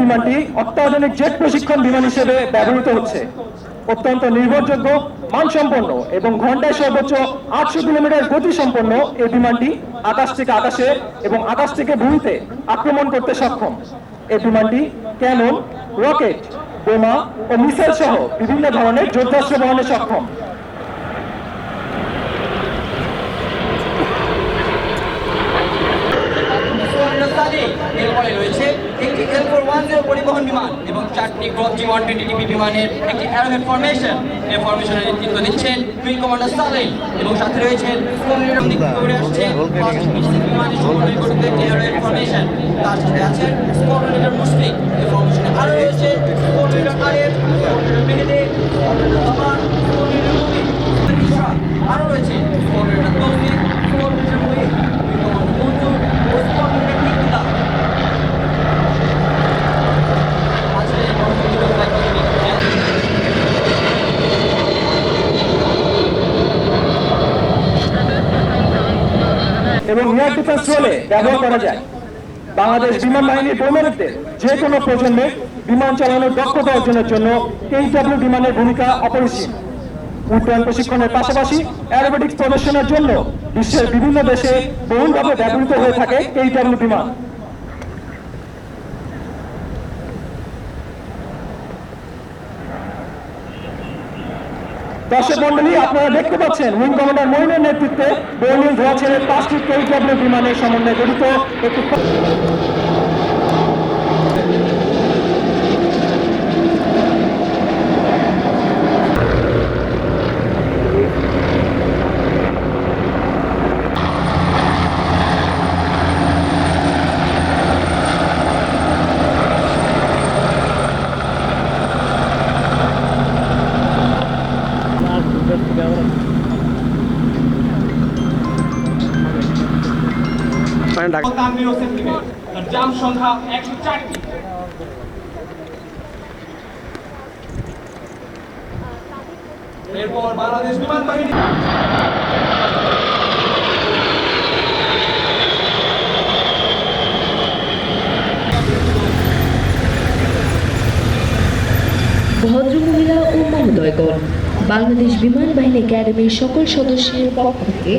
বিমানটি অত্যাধুনিক জেট প্রশিক্ষণ বিমান হিসেবে ব্যবহৃত হচ্ছে। অত্যন্ত নির্ভরযোগ্য, মানসম্পন্ন এবং ঘন্টায় সর্বোচ্চ আটশো কিলোমিটার গতি সম্পন্ন এই বিমানটি আকাশ থেকে আকাশে এবং আকাশ থেকে ভূমিতে আক্রমণ করতে সক্ষম। এই বিমানটি ক্যানন, রকেট, বোমা ও মিসাইল সহ বিভিন্ন ধরনের যুদ্ধাস্ত্র বহনে সক্ষম সোয়ানিরাস্তানে এরপরে রয়েছে একটি এল ফোর ওয়ান পরিবহন বিমান এবং চারটি ক্রপ জি ওয়ান টোয়েন্টি বিমানের একটি অ্যারোহেড ফরমেশন এই ফরমেশনের নেতৃত্ব দিচ্ছেন উইং কমান্ডার সালেন এবং সাথে রয়েছেন দিক আসছে বিমানের সমন্বয় গঠিত একটি অ্যারোহেড ফরমেশন তার সাথে আছেন লিডার মুশফিক এই ফরমেশনে আরও রয়েছে squadron leader Aref squadron leader Mehedi squadron leader Rahman squadron leader Mubin Ishraq আরও রয়েছে squadron leader Taufiq squadron leader Muhit wing commander Manzur ও স্কোয়াড্রন লিডার ইকতিদার আজকে এই কর্মসূচির উদ্যোক্তা এবং এয়ার ডিফেন্স রোলে ব্যবহার করা যায়। বাংলাদেশ বিমান বাহিনীর বৈমানিকদের যে কোনো প্রজন্মে বিমান চালানোর দক্ষতা অর্জনের জন্য এইচডব্লিউ বিমানের ভূমিকা অপরিসীম। উড্ডয়ন প্রশিক্ষণের পাশাপাশি অ্যারোবেটিক্স প্রদর্শনের জন্য বিশ্বের বিভিন্ন দেশে বহুলভাবে ব্যবহৃত হয়ে থাকে এইচডব্লিউ বিমান। দর্শক মন্ডলী আপনারা দেখতে পাচ্ছেন, উইং কমান্ডার মহিনের নেতৃত্বে বর্ণিল ধোয়া ছেড়ে পাঁচটি কেইডব্লিউ বিমানের সমন্বয়ে গঠিত একটি তানভীর হোসেন দিবে তার জাম সংখ্যা একশো চারটি এরপর বাংলাদেশ বিমান বাহিনী ভদ্রমহিলা ও মহোদয়গণ বাংলাদেশ বিমান বাহিনী একাডেমির সকল সদস্যের পক্ষ থেকে